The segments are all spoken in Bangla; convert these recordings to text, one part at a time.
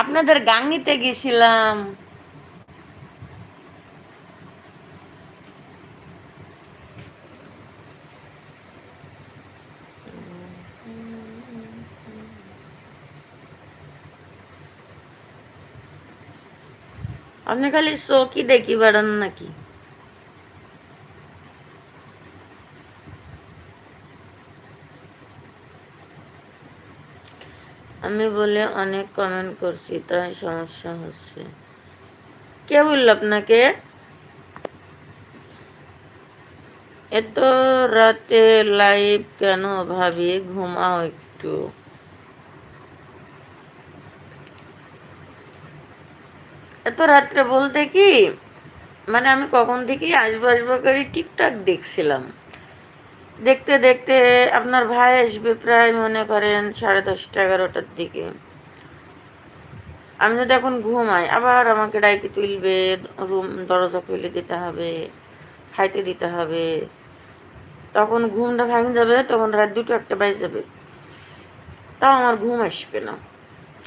আপনাদের গাঙ্গিতে গেছিলাম। আপনি খালি শো কি দেখি বেড়ান নাকি? আমি বলে অনেক কমেন্ট করছি, তাই সমস্যা হচ্ছে। কে বলল আপনাকে? এত রাতে লাইভ কেন ভাবি? ঘুমাও একটু। এত রাত্রে বলতে কি? মানে আমি কখন থেকেই আসব আসব করে টিকটক দেখছিলাম। দেখতে দেখতে আপনার ভাই আসবে প্রায় মনে করেন সাড়ে দশটা, এগারোটার দিকে। আমি যদি এখন ঘুমাই, আবার আমাকে ডাইকে তুলবে, রুম, দরজা খুলে দিতে হবে, খাইতে দিতে হবে। তখন ঘুমটা ভাঙে যাবে, তখন রাত দুটো একটা বাজে যাবে। তাও আমার ঘুম আসবে না।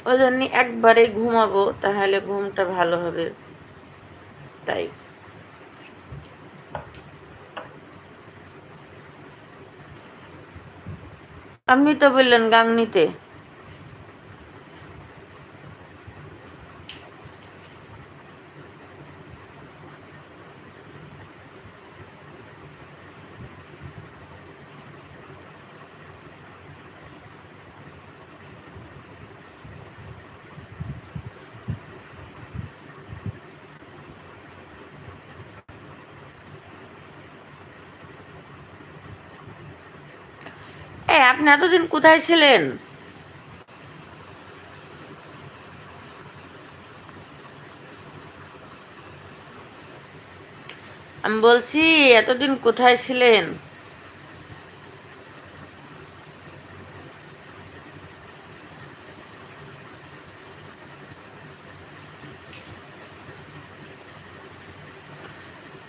ওই জন্য একবারে ঘুমাবো, তাহলে ঘুমটা ভালো হবে। তাই। আপনি তো বললেন গাংনিতে। এ আপনি এতদিন কোথায় ছিলেন? আমি বলছি এতদিন কোথায় ছিলেন?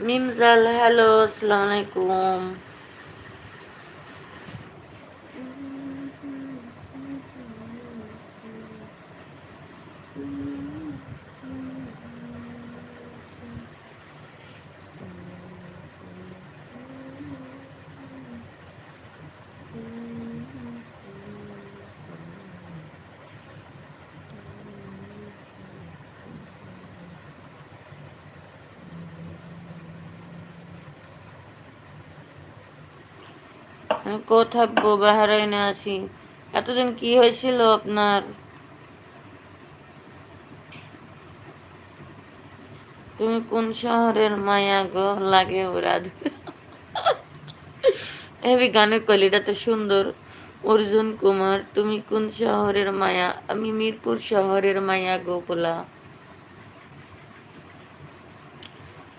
মিমজাল হ্যালো আসসালামু আলাইকুম। আমি কো থাকব? বাহারাইনে আসি এতদিন কি হয়েছিল আপনার? তুমি কোন শহরের মায়া গো? লাগে ওরাদ হেবি গানের কলিটা তো সুন্দর। অর্জুন কুমার, তুমি কোন শহরের মায়া? আমি মিরপুর শহরের মায়া গোপলা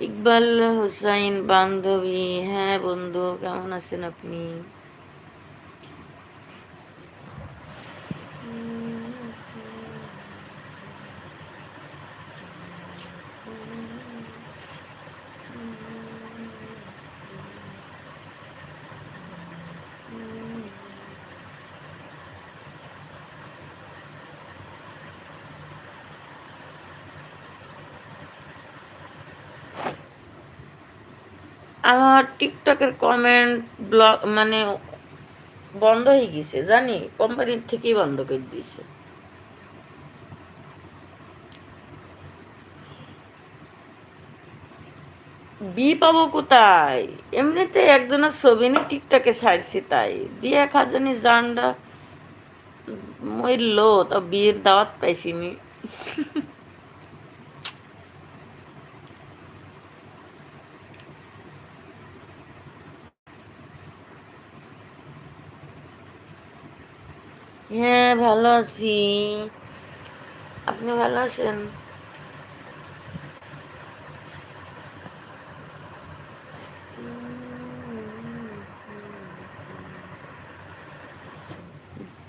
ইকবাল হুসাইন বান্ধবী। হ্যাঁ বন্ধু কেমন আছেন আপনি? আমার টিকটকের কমেন্ট ব্লগ মানে বন্ধ হয়ে গেছে, জানি কোম্পানির থেকেই বন্ধ করে দিয়েছে। বি পাবো কোথায়? এমনিতে একজনের ছবি নিয়ে টিকটকে ছাড়ছি তাই। বিয়ে খাজনি জানডা মরলো, তা বিয়ের দাওয়াত পাইছিনি হ্যাঁ ভালো আছি। আপনি ভালো আছেন?